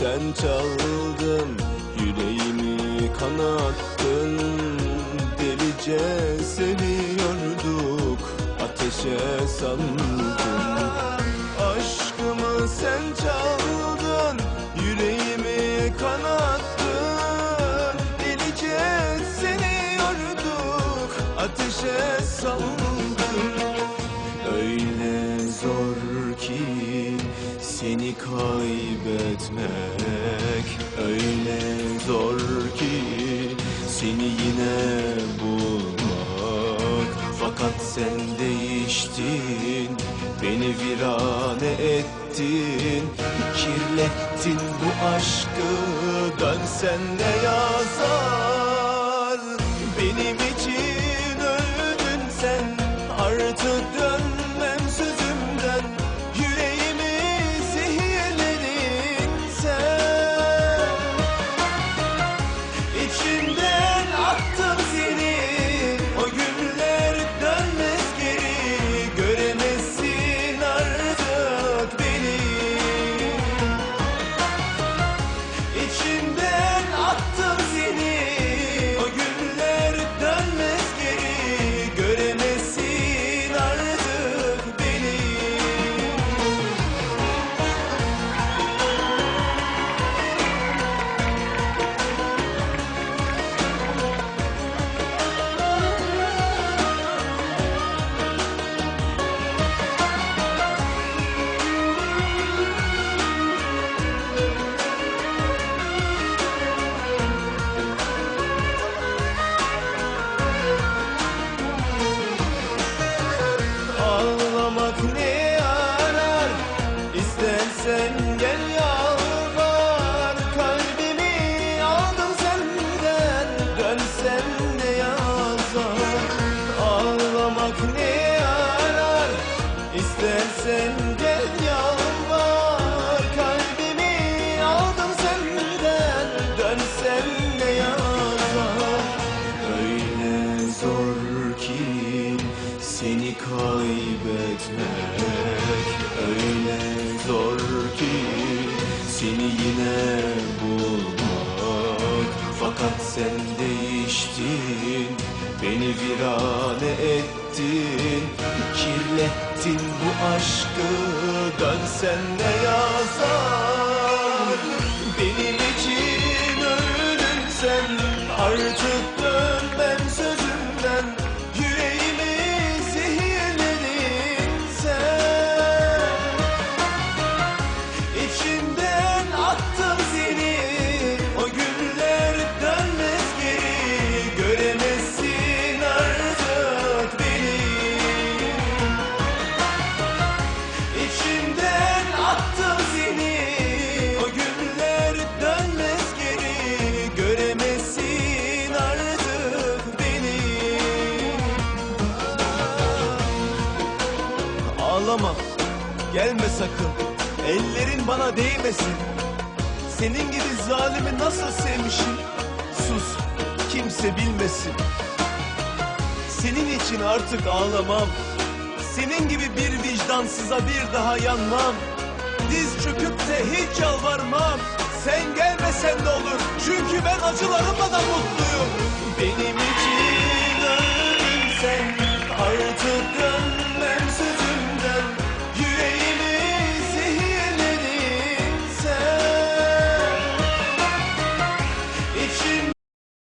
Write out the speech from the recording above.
sen çaldın Yüreğimi kanattın. Delice seviyorduk Ateşe sandın kaybetmek. Öyle zor ki seni yine bulmak. Fakat sen değiştin Beni virane ettin. Kirlettin bu aşkı Dönsen ne yazar ben sen değiştin Beni virane ettin Kirlettin bu aşkı Dönsen ne yazar. Benim için öldün sen Artık Ağlama. Gelme sakın. Ellerin bana değmesin. Senin gibi zalimi nasıl sevmişim? Sus kimse bilmesin. Senin için artık ağlamam. Senin gibi bir vicdansıza bir daha yanmam. Diz çöküp de hiç yalvarmam. Sen gelmesen de olur? Çünkü ben acılarımla da mutluyum. İçin